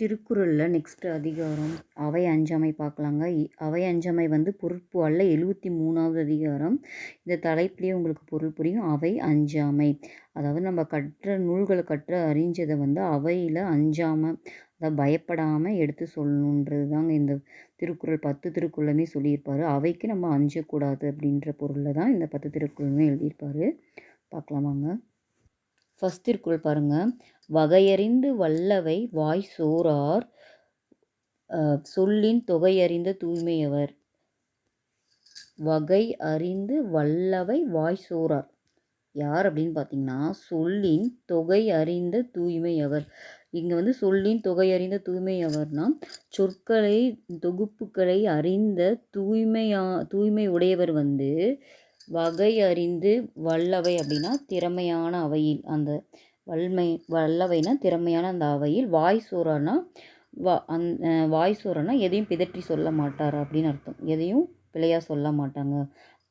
திருக்குறளில் நெக்ஸ்ட் அதிகாரம் அவை அஞ்சாமை பார்க்கலாங்க. இ- அவை அஞ்சாமை வந்து பொறுப்பு அல்ல எழுபத்தி மூணாவது அதிகாரம். இந்த தலைப்புலேயே உங்களுக்கு பொருள் புரியும். அவை அஞ்சாமை. அதாவது நம்ம கற்ற நூல்களை கற்ற அறிஞ்சதை வந்து அவையில் அஞ்சாமல் அதாவது பயப்படாமல் எடுத்து சொல்லணுன்றது தாங்க இந்த திருக்குறள். பத்து திருக்குறளுமே சொல்லியிருப்பார். அவைக்கு நம்ம அஞ்சக்கூடாது அப்படின்ற பொருளில் தான் இந்த பத்து திருக்குறளுமே எழுதியிருப்பாரு. பார்க்கலாமாங்க. ஃபஸ்ட் திருக்குறள் பாருங்கள் வகையறிந்து வல்லவை வாய் சோரார் சொல்லின் தொகையறிந்த தூய்மையவர். வகை அறிந்து வல்லவை வாய் சோரார் யார் அப்படின்னு பார்த்தீங்கன்னா சொல்லின் தொகை அறிந்த தூய்மையவர். இங்கே வந்து சொல்லின் தொகை அறிந்த தூய்மையவர்னா சொற்களை தொகுப்புகளை அறிந்த தூய்மையா தூய்மை உடையவர் வந்து வகை அறிந்து வல்லவை அப்படின்னா திறமையான அவையில். அந்த வல்மை வல்லவைனா திறமையான அந்த அவையில் வாய் சூறானா வா அந் வாய் சோறனா எதையும் பிதற்றி சொல்ல மாட்டார் அப்படின்னு அர்த்தம். எதையும் பிழையாக சொல்ல மாட்டாங்க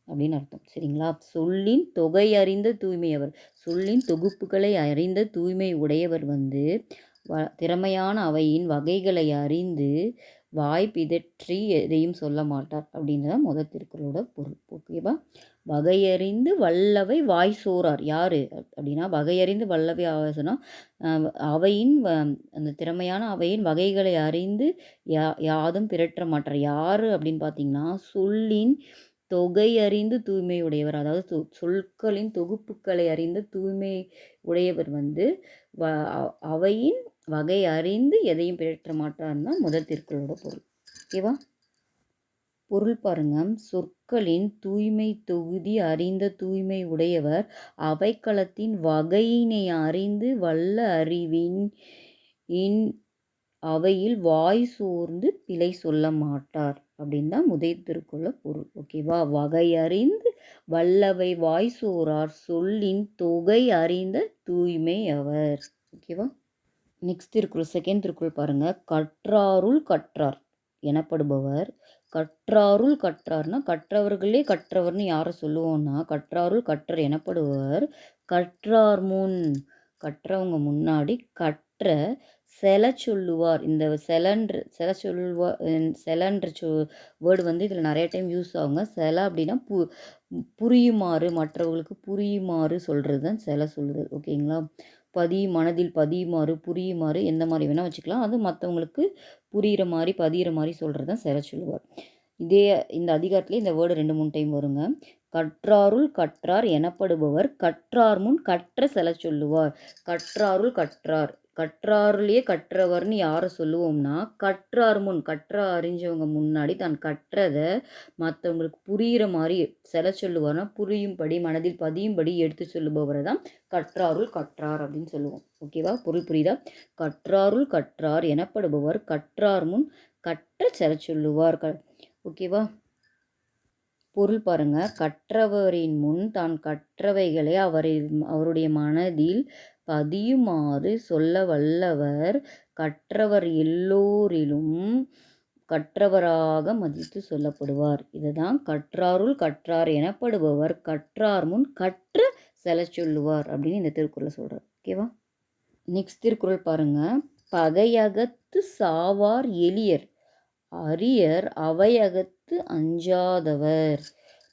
அப்படின்னு அர்த்தம். சரிங்களா? சொல்லின் தொகை அறிந்த தூய்மையவர் சொல்லின் தொகுப்புகளை அறிந்த தூய்மை உடையவர் வந்து வ திறமையான அவையின் வகைகளை அறிந்து வாய் பிதற்றி எதையும் சொல்ல மாட்டார் அப்படின்றத முதல் திருக்குறளோட பொருள். ஓகேவா? வகையறிந்து வல்லவை வாய் சோறார் யார்? அப்படின்னா வகையறிந்து வல்லவை ஆவேசனா அவையின் வ- அந்த திறமையான அவையின் வகைகளை அறிந்து யா யாதும் பிறற்ற மாட்டார். யார் அப்படின்னு பார்த்தீங்கன்னா சொல்லின் தொகை அறிந்து தூய்மை உடையவர் அதாவது சொ- சொற்களின் தொகுப்புகளை அறிந்த தூய்மை உடையவர் வந்து வ அவையின் வகை அறிந்து எதையும் பிறற்ற மாட்டார்னா முதல் திருக்குறளோட பொருள். ஓகேவா? பொருள் பாருங்க. சொற்களின் தூய்மை தொகுதி அறிந்த தூய்மை உடையவர். அவைக்களத்தின் வகையினை அறிந்து வல்ல அறிவின் இன் அவையில் வாய் சோர்ந்து பிழை சொல்ல மாட்டார். அப்படின்னு தான் முதை திருக்குறள் பொருள். ஓகேவா வகை அறிந்து வல்லவை வாய் சோறார் சொல்லின் தொகை அறிந்த தூய்மை அவர். ஓகேவா நெக்ஸ்ட் திருக்குறள் செகண்ட் திருக்குறள் பாருங்கள் கற்றாருள் கற்றார் எனப்படுபவர். கற்றாருள் கற்றார்னா கற்றவர்களே கற்றவர்னு யாரை சொல்லுவோம்னா கற்றாருள் கற்றர் எனப்படுவர். கற்றார் முன் கற்றவங்க முன்னாடி கற்ற செல சொல்லுவார். இந்த செலன்ற செல சொல்லுவா செலன்ற சொ வேர்டு வந்து இதில் நிறைய டைம் யூஸ் ஆகுங்க. செல அப்படின்னா பு புரியுமாறு மற்றவர்களுக்கு புரியுமாறு சொல்கிறது தான் செல சொல்லுதல். ஓகேங்களா? பதி மனதில் பதியுமாறு புரியுமாறு எந்த மாதிரி வேணால் வச்சுக்கலாம். அது மற்றவங்களுக்கு புரிகிற மாதிரி பதிகிற மாதிரி சொல்கிறது தான் செல சொல்லுவார். இதே இந்த அதிகாரத்திலே இந்த வேர்டு ரெண்டு மூணு டைம் வருங்க. கற்றாருள் கற்றார் எனப்படுபவர் கற்றார் முன் கற்ற செல சொல்லுவார். கற்றாருள் கற்றார். கற்றாருலேயே கற்றவர்னு யாரை சொல்லுவோம்னா கற்றார் முன் கற்ற அறிஞ்சவங்க முன்னாடி தான் கற்றதை மற்றவங்களுக்கு புரிகிற மாதிரி செல சொல்லுவார்னா புரியும்படி மனதில் பதியும்படி எடுத்து சொல்லுபவரை தான் கற்றாருள் கற்றார் அப்படின்னு சொல்லுவோம். ஓகேவா பொருள் புரியுதா? கற்றாருள் கற்றார் எனப்படுபவர் கற்றார் முன் கற்ற செல சொல்லுவார் க ஓகேவா பொருள் பாருங்க. கற்றவரின் முன் தான் கற்றவைகளை அவரை அவருடைய மனதில் பதியுமாறு சொல்ல வல்லவர் கற்றவர் எல்லோரிலும் கற்றவராக மதித்து சொல்லப்படுவார். இதுதான் கற்றாருள் கற்றார் எனப்படுபவர். கற்றார் முன் கற்று செல சொல்லுவார் அப்படின்னு இந்த திருக்குறளை சொல்கிறார் ஓகேவா நெக்ஸ்ட் திருக்குறள் பாருங்கள் பகையகத்து சாவார் எளியர். அரியர் அவையகத்து அஞ்சாதவர்.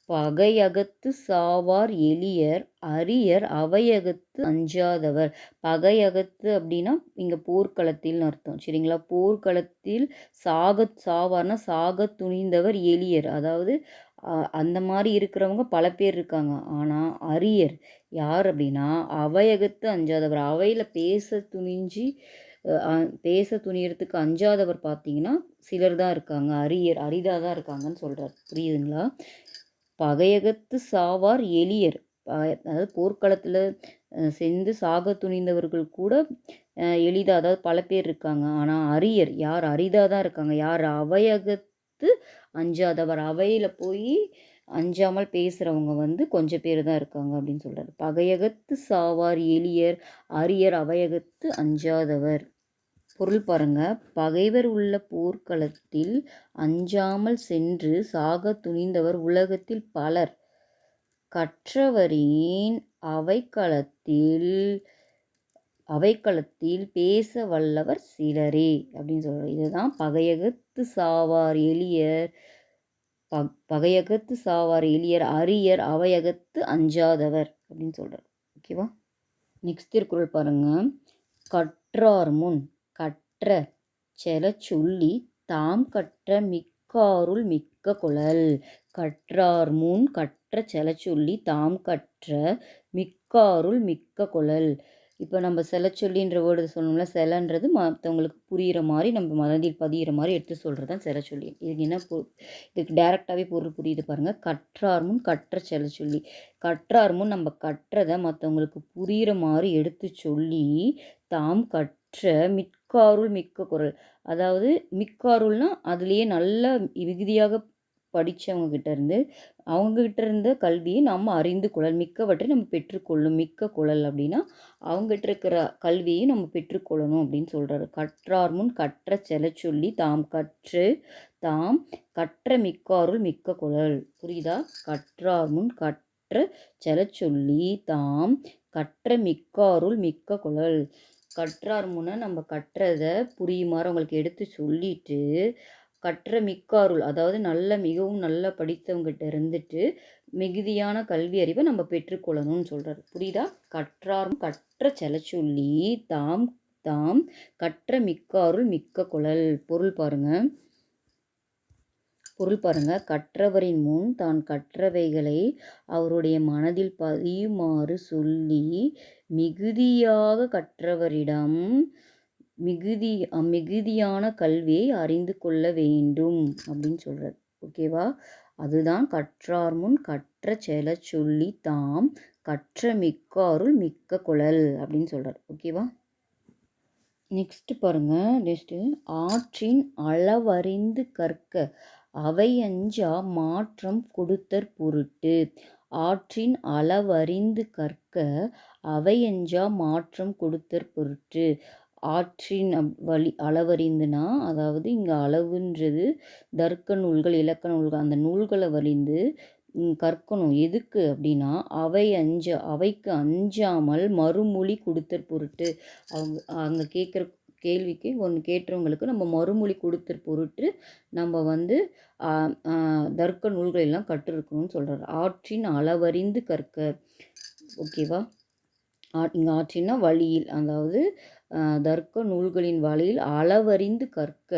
பகையகத்து சாவார் எளியர் அரியர் அவையகத்து அஞ்சாதவர். பகையகத்து அப்படின்னா இங்கே போர்க்களத்தில்னு அர்த்தம். சரிங்களா? போர்க்களத்தில் சாக சாவார்னா சாக துணிந்தவர் எளியர். அதாவது அந்த மாதிரி இருக்கிறவங்க பல பேர் இருக்காங்க. ஆனால் அரியர் யார் அப்படின்னா அவையகத்து அஞ்சாதவர். அவையில் பேச துணிஞ்சு பேச துணியறதுக்கு அஞ்சாதவர் பார்த்தீங்கன்னா சிலர் தான் இருக்காங்க. அரியர் அரிதாக தான் இருக்காங்கன்னு சொல்கிறார் புரியுதுங்களா? பகையகத்து சாவார் எளியர். ப- அதாவது போர்க்களத்தில் சென்று சாக துணிந்தவர்கள் கூட எளிதாக அதாவது பல பேர் இருக்காங்க. ஆனால் அரியர் யார் அரிதாக தான் இருக்காங்க. யார் அவையகத்து அஞ்சாதவர். அவையில் போய் அஞ்சாமல் பேசுகிறவங்க வந்து கொஞ்சம் பேர் தான் இருக்காங்க அப்படின்னு சொல்கிறார் பகையகத்து சாவார் எளியர் அரியர் அவையகத்து அஞ்சாதவர். பொருள் பாருங்க. பகைவர் உள்ள போர்க்களத்தில் அஞ்சாமல் சென்று சாக துணிந்தவர் உலகத்தில் பலர். கற்றவரின் அவைக்களத்தில் அவைக்களத்தில் பேச வல்லவர் சிலரே அப்படின்னு சொல்கிறார் இதுதான் பகையகத்து சாவார் எளியர் ப பகையகத்து சாவார் எளியர் அரியர் அவையகத்து அஞ்சாதவர் அப்படின்னு சொல்கிறார் ஓகேவா? நெக்ஸ்ட் திருக்குறள் பாருங்கள் கற்றார் முன். கற்ற செல சொல்லி தாம் கற்ற மிக்காருள் மிக்க குழல். கற்றார் முன் கற்ற செல சொல்லி தாம் கற்ற மிக்காருள் மிக்க குழல். இப்போ நம்ம செலச்சொல்லின்ற வேர்டு சொல்லணும்ல செலன்றது மற்றவங்களுக்கு புரிகிற மாதிரி நம்ம மனதில் பதிகிற மாதிரி எடுத்து சொல்கிறது தான் செலச்சொல்லி இதுக்கு என்ன பொ இதுக்கு டேரெக்டாகவே பொருள் புரியுது பாருங்கள் கற்றார் முன் கற்ற செலச்சொல்லி கற்றார் முன் நம்ம கற்றதை மற்றவங்களுக்கு புரிகிற மாதிரி எடுத்து சொல்லி தாம் கற்ற மிக்காருள் மிக்க குரல். அதாவது மிக்காருள்னா அதுலேயே நல்ல மிகுதியாக படித்தவங்க இருந்து அவங்கக்கிட்ட இருந்த கல்வியை நம்ம அறிந்து கொள்ளல். மிக்கவற்றை நம்ம பெற்றுக்கொள்ளும். மிக்க குழல் அப்படின்னா அவங்ககிட்ட இருக்கிற கல்வியை நம்ம பெற்றுக்கொள்ளணும் அப்படின்னு சொல்கிறாரு கற்றார் முன் கற்ற செல சொல்லி தாம் கற்று தாம் கற்ற மிக்காருள் மிக்க குழல். புரியுதா? கற்றார் முன் கற்ற செல சொல்லி தாம் கற்ற மிக்காருள் மிக்க குழல். கற்றார் முன்ன நம்ம கற்றதை புரியுமாறு அவங்களுக்கு எடுத்து சொல்லிட்டு கற்ற மிக்காருள் அதாவது நல்ல மிகவும் நல்லா படித்தவங்ககிட்ட இருந்துட்டு மிகுதியான கல்வி அறிவை நம்ம பெற்றுக்கொள்ளணும்னு சொல்கிறார் புரியுதா? கற்றாரும் கற்ற செலச்சொல்லி தாம் தாம் கற்ற மிக்காருள் மிக்க குழல். பொருள் பாருங்கள் பொருள் பாருங்கள் கற்றவரின் முன் தான் கற்றவைகளை அவருடைய மனதில் பதியுமாறு சொல்லி மிகுதியாக கற்றவரிடம் மிகுதி மிகுதியான கல்வியை அறிந்து கொள்ள வேண்டும் அப்படின்னு சொல்கிறார் ஓகேவா அதுதான் கற்றார் முன் கற்ற செல சொல்லி தாம் கற்ற மிக்க அருள் மிக்க குழல் அப்படின்னு சொல்கிறார் ஓகேவா நெக்ஸ்ட் பாருங்கள் நெக்ஸ்ட்டு ஆற்றின் அளவறிந்து கற்க அவை அஞ்சா மாற்றம் கொடுத்தற் பொருட்டு. ஆற்றின் அளவறிந்து கற்க அவையஞ்சா மாற்றம் கொடுத்தற் பொருட்டு. ஆற்றின் வழி அளவறிந்துனா அதாவது இங்கே அளவுன்றது தர்க்க நூல்கள் இலக்கண நூல்கள் அந்த நூல்களை வழிந்து கற்கணும். எதுக்கு அப்படின்னா அவை அஞ்ச அவைக்கு அஞ்சாமல் மறுமொழி கொடுத்தற் பொருட்டு. அவங்க அங்கே கேட்குற கேள்விக்கு ஒன்று கேட்டவங்களுக்கு நம்ம மறுமொழி கொடுத்தற் பொருட்டு நம்ம வந்து தர்க்க நூல்களெல்லாம் கற்றுருக்கணும்னு சொல்கிறார் ஆற்றின் அளவறிந்து கற்க. ஓகேவா? இங்கே ஆற்றினா வழியில் அதாவது தர்க்க நூல்களின் வழியில் அளவறிந்து கற்க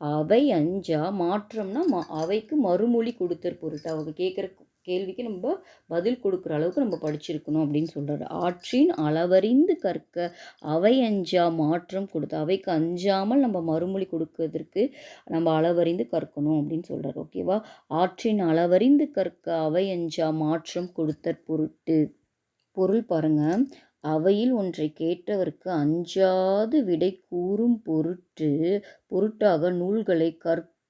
அவை அஞ்சா மாற்றம்னா மா அவைக்கு மறுமொழி கொடுத்தற் பொருட்டு அவங்க கேட்குற கேள்விக்கு நம்ம பதில் கொடுக்குற அளவுக்கு நம்ம படிச்சிருக்கணும் அப்படின்னு சொல்கிறாரு ஆற்றின் அளவறிந்து கற்க அவை அஞ்சா மாற்றம் கொடுத்து அவைக்கு அஞ்சாமல் நம்ம மறுமொழி கொடுக்கறதற்கு நம்ம அளவறிந்து கற்கணும் அப்படின்னு சொல்கிறார் ஓகேவா ஆற்றின் அளவறிந்து கற்க அவை அஞ்சா மாற்றம் கொடுத்த பொருட்டு பொருள் பாருங்கள் அவையில் ஒன்றை கேட்டவர்க்கு அஞ்சாது விடை கூறும் பொருட்டு பொருட்டாக நூல்களை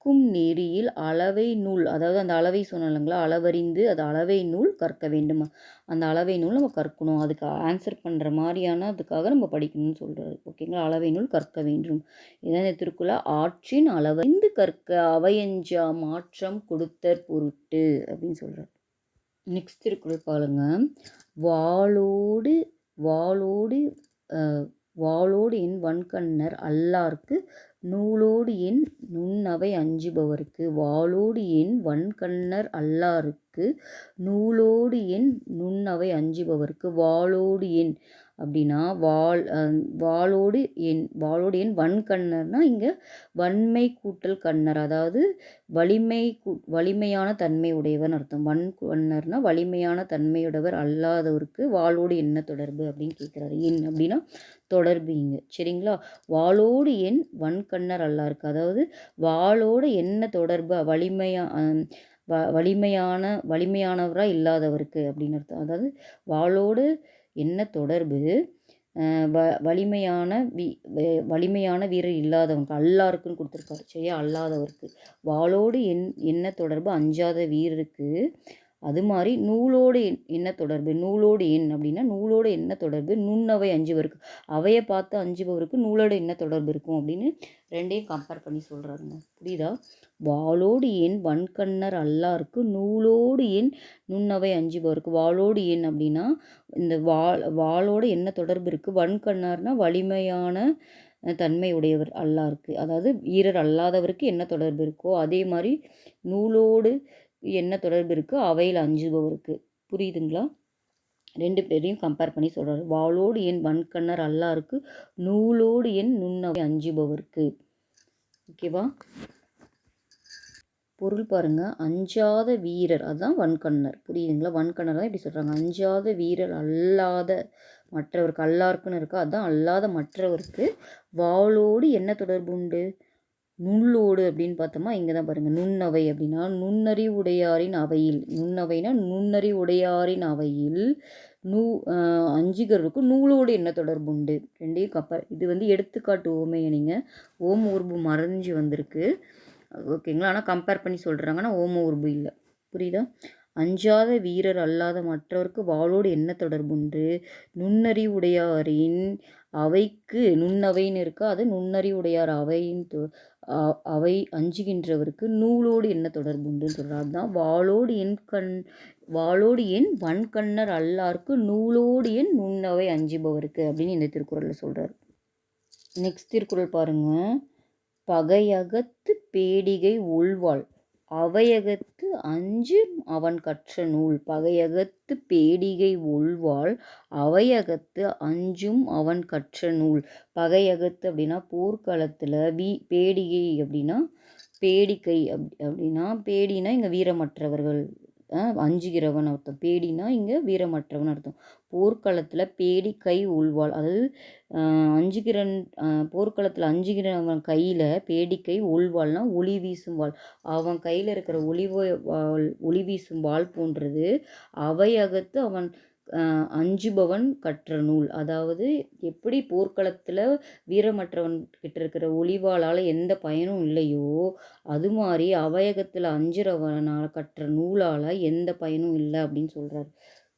கற்கும் நெறியில் அளவை நூல் அதாவது அந்த அளவை சொன்னலைங்களா அளவறிந்து அது அளவை நூல் கற்க வேண்டுமா? அந்த அளவை நூல் நம்ம கற்கணும். அதுக்கு ஆன்சர் பண்ணுற மாதிரியான அதுக்காக நம்ம படிக்கணும்னு சொல்கிறாரு ஓகேங்களா? அளவை நூல் கற்க வேண்டும். இதான் இந்த திருக்குள்ள ஆற்றின் அளவறிந்து கற்க அவையஞ்சா மாற்றம் கொடுத்தற் பொருட்டு அப்படின்னு சொல்கிறார் நெக்ஸ்ட் திருக்குறள் பாருங்க. வாளோடு வாளோடு வாளோடு என் வன்கண்ணர் அல்லார்க்கு நூலோடு என் நுண்ணவை அஞ்சுபவர்க்கு வாளோடு என் வன்கண்ணர் அல்லாருக்கு நூலோடு என் நுண்ணவை அஞ்சுபவர்க்கு வாளோடு என் அப்படின்னா வாள் வாளோடு என் வாளோடு என் வன்கண்ணர்னா இங்கே வன்மை கூட்டல் கண்ணர் அதாவது வலிமை கூ வலிமையான தன்மை உடையவன் அர்த்தம். வன் கண்ணர்னா வலிமையான தன்மையுடையவர் அல்லாதவருக்கு வாளோடு என்ன தொடர்பு அப்படின்னு கேட்குறாரு என் அப்படின்னா தொடர்பு சரிங்களா? வாளோடு என் வன்கண்ணர் அல்லாருக்கு அதாவது வாளோடு என்ன தொடர்பு? வலிமையா வ வலிமையான வலிமையானவராக இல்லாதவருக்கு அப்படின்னு அர்த்தம். அதாவது வாளோடு என்ன தொடர்பு? வ வலிமையான வீ வலிமையான வீரர் இல்லாதவங்க அல்லாருக்குன்னு கொடுத்துருக்காரு. சரியா? அல்லாதவருக்கு. வாளோடு என் என்ன தொடர்பு? அஞ்சாத வீரருக்கு. அது மாதிரி நூலோடு என்ன தொடர்பு? நூலோடு எண் அப்படின்னா நூலோடு என்ன தொடர்பு? நுண்ணவை அஞ்சுவருக்கு அவையை பார்த்து அஞ்சுபவருக்கு நூலோடு என்ன தொடர்பு இருக்கும் அப்படின்னு ரெண்டையும் கம்பேர் பண்ணி சொல்கிறாருங்க புரியுதா? வாளோடு எண் வன்கண்ணர் அல்லாருக்கு நூலோடு எண் நுண்ணவை அஞ்சுபவருக்கு. வாளோடு எண் அப்படின்னா இந்த வாள் வாளோடு என்ன தொடர்பு இருக்குது வன்கண்ணார்னா வலிமையான தன்மை உடையவர் அல்லாருக்கு. அதாவது வீரர் அல்லாதவருக்கு என்ன தொடர்பு இருக்கோ அதே மாதிரி நூலோடு என்ன தொடர்பு இருக்குது அவையில் அஞ்சுபவருக்கு புரியுதுங்களா? ரெண்டு பேரையும் கம்பேர் பண்ணி சொல்கிறாரு வாளோடு என் வன்கண்ணர் அல்லாருக்கு நூலோடு என் நுண்ணவை அஞ்சுபவருக்கு. ஓகேவா பொருள் பாருங்கள் அஞ்சாத வீரர். அதுதான் வன்கண்ணர். புரியுதுங்களா? வன்கண்ணர் தான் இப்படி சொல்கிறாங்க அஞ்சாத வீரர் அல்லாத மற்றவருக்கு அல்லாருக்குன்னு இருக்கா? அதுதான் அல்லாத மற்றவருக்கு வாளோடு என்ன தொடர்பு உண்டு? நுள்ளோடு அப்படின்னு பார்த்தோமா இங்கே தான் பாருங்கள் நுண்ணவை அப்படின்னா நுண்ணறி உடையாரின் அவையில். நுண்ணவைனா நுண்ணறி உடையாரின் அவையில் நூ அஞ்சுகிறதுக்கு நூலோடு என்ன தொடர்பு உண்டு? ரெண்டையும் கப்ப இது வந்து எடுத்துக்காட்டு ஓமையை நீங்கள் ஓம் உருபு மறைஞ்சு வந்திருக்கு. ஓகேங்களா? ஆனால் கம்பேர் பண்ணி சொல்கிறாங்கன்னா ஓம உருபு இல்லை. புரியுதா? அஞ்சாத வீரர் அல்லாத மற்றவருக்கு வாளோடு என்ன தொடர்புண்டு? நுண்ணறிவுடையாரின் அவைக்கு நுண்ணவைன்னு இருக்கா? அது நுண்ணறிவுடையார் அவையின் அவை அஞ்சுகின்றவருக்கு நூலோடு என்ன தொடர்புண்டுன்னு சொல்கிறார் அதுதான் வாளோடு என் கண் வாளோடு என் வன்கண்ணர் அல்லாருக்கு நூலோடு என் நுண்ணவை அஞ்சுபவருக்கு அப்படின்னு இந்த திருக்குறளில் சொல்கிறார் நெக்ஸ்ட் திருக்குறள் பாருங்கள் பகையகத்து பேடிகை உள்வாள். அவையகத்து அஞ்சு அவன் கற்ற நூல். பகையகத்து பேடிகை உள்வாள் அவையகத்து அஞ்சும் அவன் கற்ற நூல். பகையகத்து அப்படின்னா போர்க்களத்தில் வீ பேடிகை அப்படின்னா பேடிக்கை அப் அப்படின்னா பேடினா இங்கே வீரமற்றவர்கள். அஞ்சுகிறவன் அர்த்தம். பேடினா இங்கே வீரமற்றவன் அர்த்தம். போர்க்களத்தில் பேடி கை உள்வாள். அதாவது அஞ்சுகிறன் போர்க்களத்தில் அஞ்சுகிறவன் கையில் பேடிக்கை உள்வாள்னா ஒளி வீசும் வாள். அவன் கையில் இருக்கிற ஒளி வாள் ஒளி வீசும் வாள் போன்றது அவையகத்து அவன் அஞ்சுபவன் கற்ற நூல். அதாவது எப்படி போர்க்களத்தில் வீரமற்றவன் கிட்ட இருக்கிற ஒளிவாளால் எந்த பயனும் இல்லையோ அது மாதிரி அவையகத்தில் அஞ்சுறவனால் கற்ற நூலால் எந்த பயனும் இல்லை அப்படின்னு சொல்கிறார்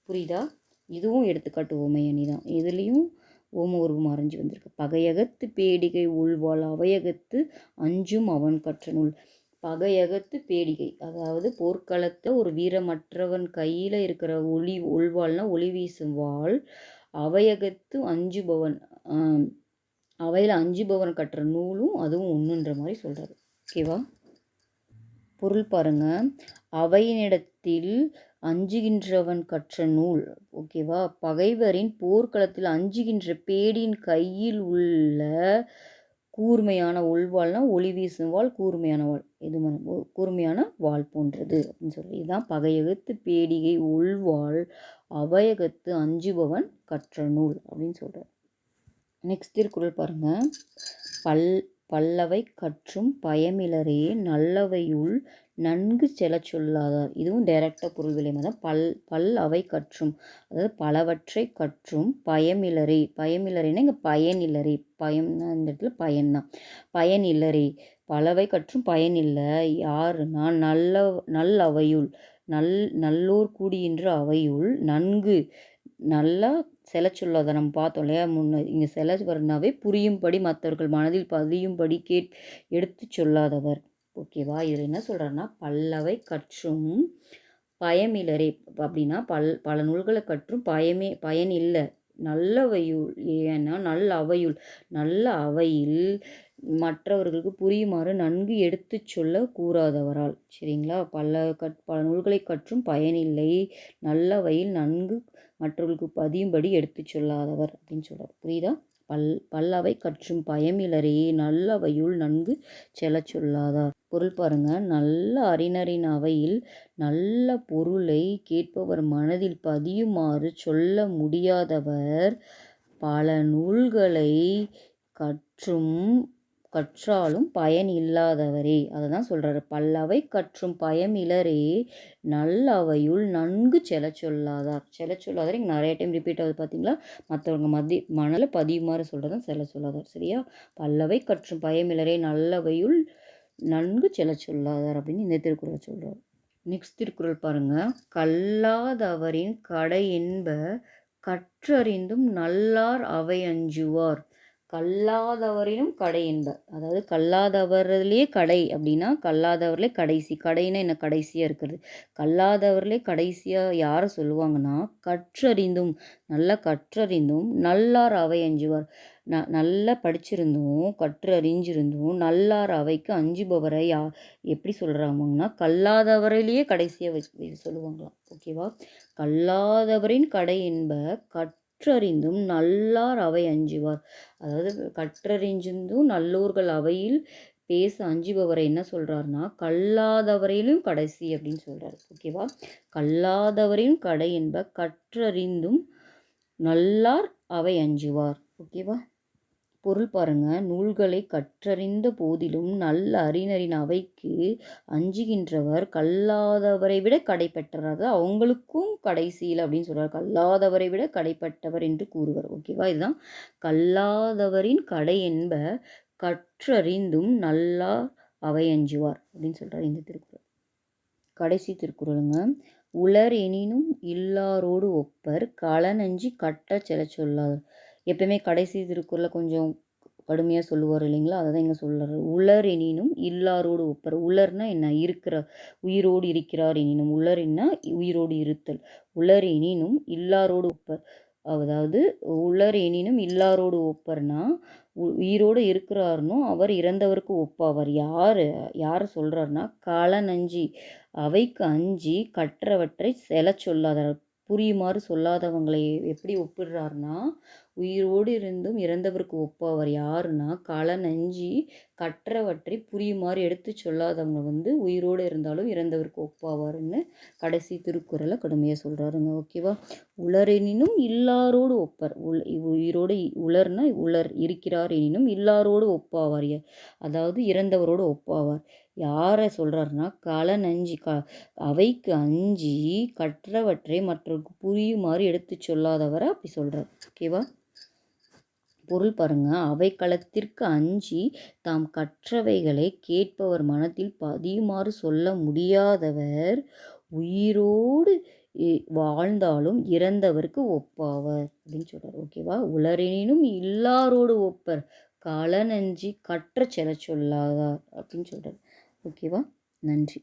புரியுதா? இதுவும் எடுத்துக்காட்டு ஓமையணி தான். இதுலேயும் ஓம உருவம் மறைஞ்சு வந்திருக்கு. பகையகத்து பேடிகை உள்வாள் அவையகத்து அஞ்சும் அவன் கற்ற நூல். பகையகத்து பேடிகை. அதாவது போர்க்களத்தை ஒரு வீரமற்றவன் கையில் இருக்கிற ஒளி உள்வாள்னா ஒளி வீசும் வாள். அவையகத்து அஞ்சுபவன் அவையில் அஞ்சுபவன் கட்டுற நூலும் அதுவும் ஒன்றுன்ற மாதிரி சொல்கிறாரு ஓகேவா பொருள் பாருங்க. அவையினிடத்தில் அஞ்சுகின்றவன் கற்ற நூல். ஓகேவா பகைவரின் போர்க்களத்தில் அஞ்சுகின்ற பேடியின் கையில் உள்ள கூர்மையான உள்வாள்னா ஒளி வீசும் வாள் கூர்மையான வாள் இது கூர்மையான வாள் போன்றது அப்படின்னு சொல்லி. இதுதான் பகையகத்து பேடிகை உள்வாள் அவையகத்து அஞ்சுபவன் கற்ற நூல் அப்படின்னு சொல்கிறார் நெக்ஸ்ட் திருக்குறள் பாருங்கள் பல் பல்லவை கற்றும் பயமிலரே நல்லவையுள் நன்கு செலச் சொல்லாதார். இதுவும் டைரக்டாக பொருள் விளையாம? தான் பல் பல் அவை கற்றும் அதாவது பலவற்றை கற்றும் பயமிலரே. பயமில்லறைனா இங்கே பயன் பயம்னா இந்த இடத்துல பயன்தான். பயன் பலவை கற்றும் பயனில்லை. யார் நான் நல்ல நல் அவையுள் நல் நல்லோர் கூடியின்ற அவையுள் நன்கு நல்லா செல சொல்லாத நம்ம பார்த்தோம் இல்லையா? முன்ன இங்கே செல வரனாவே புரியும்படி மற்றவர்கள் மனதில் பதியும்படி கேட் எடுத்து சொல்லாதவர். ஓகேவா? இதில் என்ன சொல்கிறாருன்னா பல்லவை கற்றும் பயமிலரே. அப்படின்னா பல் பல நூல்களை கற்றும் பயமே பயன் இல்லை. நல்லவையுள் ஏன்னா நல்ல அவையுள் நல்ல அவையில் மற்றவர்களுக்கு புரியுமாறு நன்கு எடுத்து சொல்ல கூறாதவரால். சரிங்களா? பல கற் பல நூல்களை கற்றும் பயனில்லை நல்லவையில் நன்கு மற்றவர்களுக்கு பதியும்படி எடுத்து சொல்லாதவர் அப்படின்னு சொல்கிறார் புரியுதா? பல் பல்லவை கற்றும் பயமிலரே நல்லவையுள் நன்கு செல சொல்லாதார். பொருள் பாருங்க நல்ல அறிஞரின் அவையில் நல்ல பொருளை கேட்பவர் மனதில் பதியுமாறு சொல்ல முடியாதவர் பல நூல்களை கற்றும் கற்றாலும் பயன் இல்லாதவரே. அதை தான் சொல்கிறாரு பல்லவை கற்றும் பயமிலரே. நல்லவையுள் நன்கு செல சொல்லாதார். செல சொல்லாதார். இங்கே நிறைய டைம் ரிப்பீட் ஆகுது பார்த்தீங்களா மற்றவங்க மதி மணல பதியுமாறு சொல்கிறது செல சொல்லாதார். சரியா? பல்லவை கற்றும் பயமிலரே. நல்லவையுள் நன்கு செல சொல்லாதார் அப்படின்னு இந்த திருக்குறளை சொல்கிறார் நெக்ஸ்ட் திருக்குறள் பாருங்கள் கல்லாதவரின் கடை என்ப கற்றறிந்தும் நல்லார் அவை அஞ்சுவார். கல்லாதவரினும் கடை என்ப அதாவது கல்லாதவர்லேயே கடை அப்படின்னா கல்லாதவர்லே கடைசி. கடைன்னா என்ன? கடைசியாக இருக்கிறது. கல்லாதவர்களே கடைசியாக யாரை சொல்லுவாங்கன்னா கற்றறிந்தும் நல்லா கற்றறிந்தும் நல்லார் அவை அஞ்சுவார். ந நல்லா படிச்சிருந்தும் கற்றறிஞ்சிருந்தும் நல்லார் அவைக்கு அஞ்சுபவரை யா எப்படி சொல்கிறாங்கன்னா கல்லாதவரையிலேயே கடைசியாக வச்சு சொல்லுவாங்களாம். ஓகேவா? கல்லாதவரின் கடை என்ப கற் கற்றறிந்தும் நல்லார் அவை அஞ்சுவார். அதாவது கற்றறிஞ்சிருந்தும் நல்லோர்கள் அவையில் பேச அஞ்சுபவரை என்ன சொல்கிறாருன்னா கல்லாதவரையிலும் கடைசி அப்படின்னு சொல்கிறாரு ஓகேவா கல்லாதவரின் கடை என்ப கற்றறிந்தும் நல்லார் அவை அஞ்சுவார். ஓகேவா பொருள் பாருங்க. நூல்களை கற்றறிந்த போதிலும் நல்ல அறிஞரின் அவைக்கு அஞ்சுகின்றவர். கல்லாதவரை விட கடை பெற்றார் அவங்களுக்கும் கடைசியில் அப்படின்னு சொல்கிறார் கல்லாதவரை விட கடைப்பட்டவர் என்று கூறுவர். ஓகேவா இதுதான். கல்லாதவரின் கடை என்ப கற்றறிந்தும் நல்லா அவை அஞ்சுவார் அப்படின்னு சொல்கிறார் இந்த திருக்குறள். கடைசி திருக்குறளுங்க. உலர் எனினும் இல்லாரோடு ஒப்பர். களனஞ்சி கட்ட செல சொல்லார். எப்பயுமே கடைசி திருக்குறளில் கொஞ்சம் கடுமையாக சொல்லுவார் இல்லைங்களா? அதை தான் இங்கே சொல்கிறார் உலர் எனினும் இல்லாரோடு ஒப்பர். உலர்னா என்ன? இருக்கிற உயிரோடு இருக்கிறார் எனினும். உலர் என்ன? உயிரோடு இருத்தல். உலர் எனினும் இல்லாரோடு ஒப்பர். அதாவது உலர் எனினும் இல்லாரோடு ஒப்பர்னா உயிரோடு இருக்கிறாருனோ அவர் இறந்தவருக்கு ஒப்பாவார். யார் யார் சொல்கிறாருன்னா களனஞ்சி அவைக்கு அஞ்சி கற்றவற்றை செல சொல்லாதார். புரியுமாறு சொல்லாதவங்களை எப்படி ஒப்பிடுறாருன்னா உயிரோடு இருந்தும் இறந்தவருக்கு ஒப்பாவர். யாருன்னா களநஞ்சி கற்றவற்றை புரியுமாறு எடுத்து சொல்லாதவங்க வந்து உயிரோடு இருந்தாலும் இறந்தவருக்கு ஒப்பாவாருன்னு கடைசி திருக்குறளை கடுமையாக சொல்கிறாருங்க ஓகேவா உலரெனினும் இல்லாரோடு ஒப்பர். உள் உயிரோடு உலர்னா உலர் இருக்கிறார் எனினும் இல்லாரோடு ஒப்பாவார். அதாவது இறந்தவரோடு ஒப்பாவார். யாரை சொல்கிறாருன்னா களனஞ்சி க அவைக்கு அஞ்சி கற்றவற்றை மற்றவருக்கு புரியுமாறு எடுத்து சொல்லாதவரை அப்படி சொல்கிறார் ஓகேவா பொருள் பாருங்க. அவை களத்திற்கு அஞ்சி தாம் கற்றவைகளை கேட்பவர் மனத்தில் பதியுமாறு சொல்ல முடியாதவர் உயிரோடு வாழ்ந்தாலும் இறந்தவருக்கு ஒப்பாவர் அப்படின்னு சொல்கிறார் ஓகேவா உலரெனினும் எல்லாரோடு ஒப்பர். களனஞ்சி கற்ற செல சொல்லாதார் அப்படின்னு சொல்கிறார் ஓகேவா நன்றி.